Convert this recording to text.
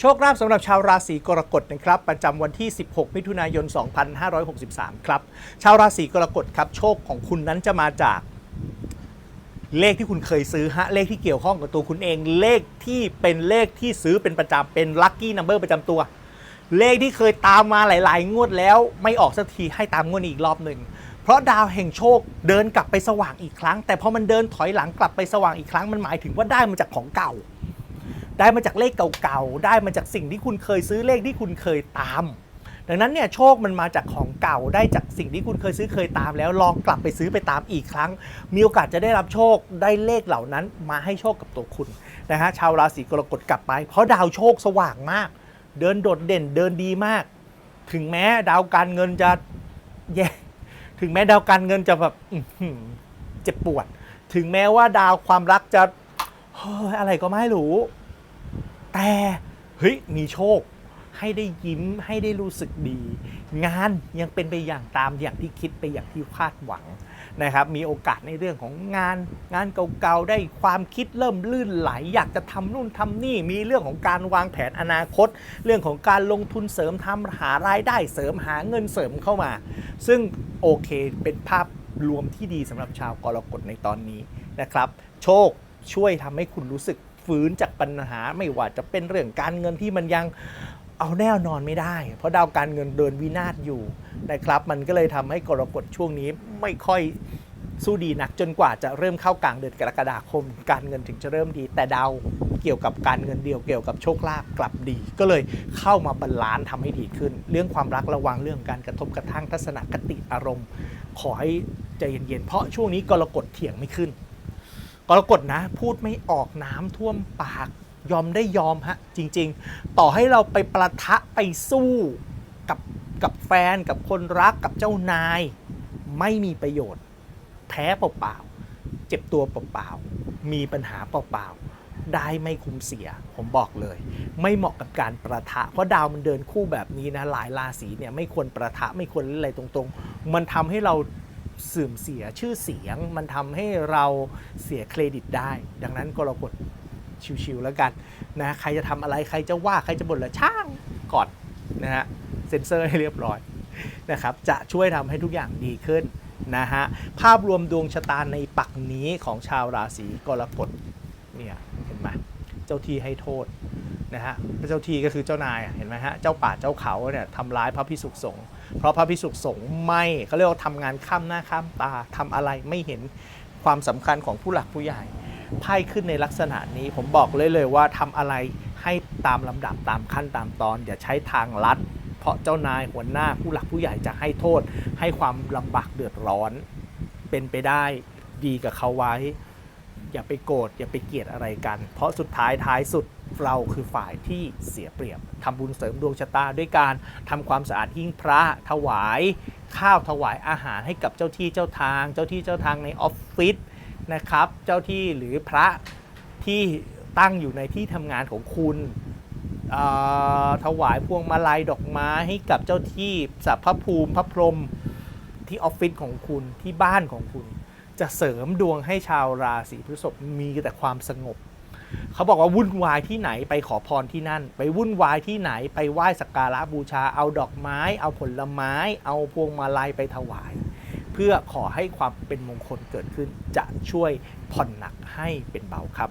โชคลาภสำหรับชาวราศีกรกฎนะครับประจำวันที่ 16 มิถุนายน 2563 ครับ ชาวราศีกรกฎครับโชคของคุณนั้นจะมาจากเลขที่คุณเคยซื้อฮะเลขที่เกี่ยวข้องกับตัวคุณเอง เลขที่เป็นเลขที่ซื้อเป็นประจำเป็นลัคกี้นัมเบอร์ประจำตัว เลขที่เคยตามมาหลาย ๆ งวดแล้ว ไม่ออกสักทีให้ตามงวดอีกรอบหนึ่งเพราะดาวแห่งโชคเดินกลับไปสว่างอีกครั้ง แต่พอมันเดินถอยหลังกลับไปสว่างอีกครั้งมันหมายถึงว่าได้มาจากของเก่า ได้มาจากเลขเก่าๆ ได้มาจากสิ่งที่คุณเคยซื้อเลขที่คุณเคยตาม ดังนั้นเนี่ยโชคมันมาจากของเก่าได้จากสิ่งที่คุณเคยซื้อเคยตาม แล้วลองกลับไปซื้อไปตามอีกครั้ง มีโอกาสจะได้รับโชคได้เลขเหล่านั้นมาให้โชคกับตัวคุณนะฮะชาวราศีกรกฎกลับไป เพราะดาวโชคสว่างมาก เดินโดดเด่นเดินดีมาก ถึงแม้ดาวการเงินจะแย่ถึงแม้ดาวการเงินจะแบบเจ็บปวด ถึงแม้ว่าดาวความรักจะอะไรก็ไม่รู้ แต่เฮ้ยมีโชคให้ได้ยิ้มให้ได้รู้สึกดี งานยังเป็นไปอย่างตามอย่างที่คิดไปอย่างที่คาดหวังนะครับ มีโอกาสในเรื่องของงาน งานเก่าๆได้ความคิดเริ่มลื่นไหล อยากจะทำนู่นทำนี่ มีเรื่องของการวางแผนอนาคต เรื่องของการลงทุนเสริมทำหารายได้เสริมหาเงินเสริมเข้ามา ซึ่งโอเคเป็นภาพรวมที่ดีสำหรับชาวกรกฎในตอนนี้นะครับ โชคช่วยทำให้คุณรู้สึก ฟื้นจากปัญหาไม่ว่าจะเป็นเรื่องการเงินที่มันยังเอาแน่นอนไม่ได้ เพราะดาวการเงินเดินวินาศอยู่นะครับ มันก็เลยทำให้กรกฎช่วงนี้ไม่ค่อยสู้ดีนักจนกว่าจะเริ่มเข้ากลางเดือนกรกฎาคม การเงินถึงจะเริ่มดี แต่ดาวเกี่ยวกับการเงินเดียวเกี่ยวกับโชคลาภกลับดี ก็เลยเข้ามาบาลานซ์ทำให้ดีขึ้น เรื่องความรักระวังเรื่องการกระทบกระทั่งทัศนคติอารมณ์ ขอให้ใจเย็นๆเพราะช่วงนี้กรกฎเถียงไม่ขึ้น กรกฎนะ พูดไม่ออกน้ำท่วมปาก ยอมได้ยอมฮะ จริง ๆ ต่อให้เราไปประทะไปสู้กับกับแฟนกับคนรักกับเจ้านาย ไม่มีประโยชน์ แพ้เปล่าๆเจ็บตัวเปล่าๆมีปัญหาเปล่าๆได้ไม่คุ้มเสีย ผมบอกเลย ไม่เหมาะกับการประทะ เพราะดาวมันเดินคู่แบบนี้นะ หลายราศีเนี่ยไม่ควรประทะไม่ควรเล่นอะไรตรงๆ มันทำให้เรา เสื่อมเสียชื่อเสียง มันทำให้เราเสียเครดิตได้ ดังนั้นก็เรากดชิวๆแล้วกันนะใครจะทำอะไรใครจะว่าใครจะบ่นละช่างก่อนนะฮะเซ็นเซอร์ให้เรียบร้อยนะครับจะช่วยทำให้ทุกอย่างดีขึ้นนะฮะภาพรวมดวงชะตาในปักนี้ของชาวราศีกรกฎเนี่ยเห็นไหมเจ้าที่ให้โทษ นะฮะเจ้าที่ก็คือเจ้านายเห็นไหมฮะเจ้าป่าเจ้าเขาเนี่ยทำร้ายพระพิสุขสงฆ์เพราะพระพิสุขสงฆ์ไม่เขาเรียกว่าทำงานข้ามหน้าข้ามตาทำอะไรไม่เห็นความสำคัญของผู้หลักผู้ใหญ่ไพ่ขึ้นในลักษณะนี้ผมบอกเลยเลยว่าทำอะไรให้ตามลำดับตามขั้นตามตอน อย่าใช้ทางลัด เพราะเจ้านายหัวหน้าผู้หลักผู้ใหญ่จะให้โทษ ให้ความลำบากเดือดร้อน เป็นไปได้ดีกับเขาไว้ อย่าไปโกรธอย่าไปเกลียดอะไรกัน เพราะสุดท้ายท้ายสุด เราคือฝ่ายที่เสียเปรียบทำบุญเสริมดวงชะตาด้วยการทำความสะอาดหิ้งพระถวาย ข้าวถวายอาหารให้กับเจ้าที่เจ้าทาง เจ้าที่เจ้าทางในออฟฟิศนะครับ เจ้าที่หรือพระที่ตั้งอยู่ในที่ทำงานของคุณถวายพวงมาลัยดอกไม้ให้กับเจ้าที่สัพพภูมิพระพรหมที่ออฟฟิศของคุณที่บ้านของคุณ จะเสริมดวงให้ชาวราศีพฤษภมีแต่ความสงบ เขาบอกว่าวุ่นวายที่ไหนไปขอพรที่นั่น ไปวุ่นวายที่ไหนไปไหว้สักการะบูชา เอาดอกไม้ เอาผลไม้ เอาพวงมาลัยไปถวาย เพื่อขอให้ความเป็นมงคลเกิดขึ้นจะช่วยผ่อนหนักให้เป็นเบาครับ